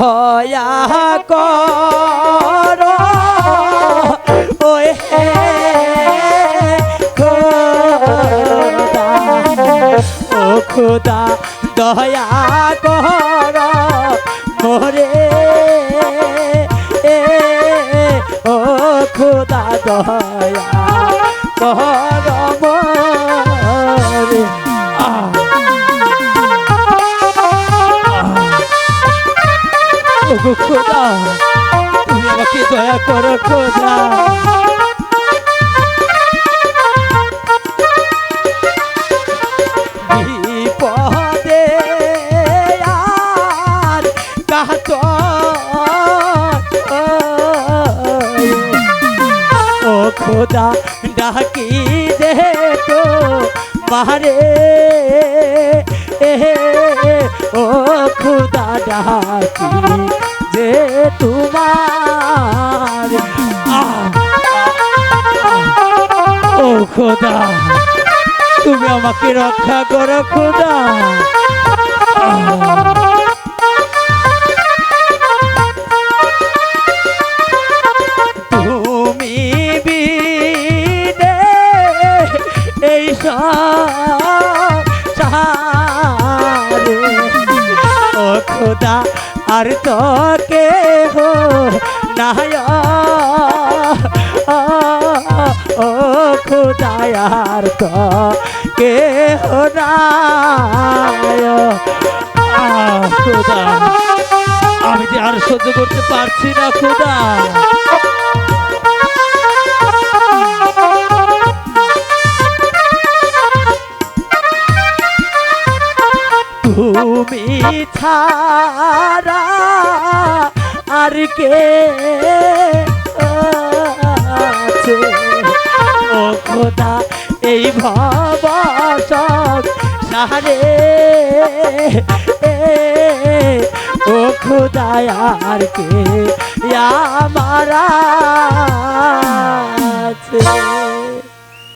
হয়া কর। ওই খোদা। ও খোদা দয়া কর। মোরে ও খোদা দয়া কর। তুমি আমাকে দয়া করো খোদা। খোদা ডাকি দে তো মারে ও খুদা ডাকি তোমার! ও খোদা তুমি আমাকে রক্ষা করো খোদা! তুমি এই ও খোদা আর তো হো নায় ও খোদা আর তো কে হো নায় খোদা, আমি যে আর সহ্য করতে পারছি না, খোদা। তুমি ছাড়া আর কে আছে? ও খোদা, এই ভব সারে ও খোদা, আর কে? আমার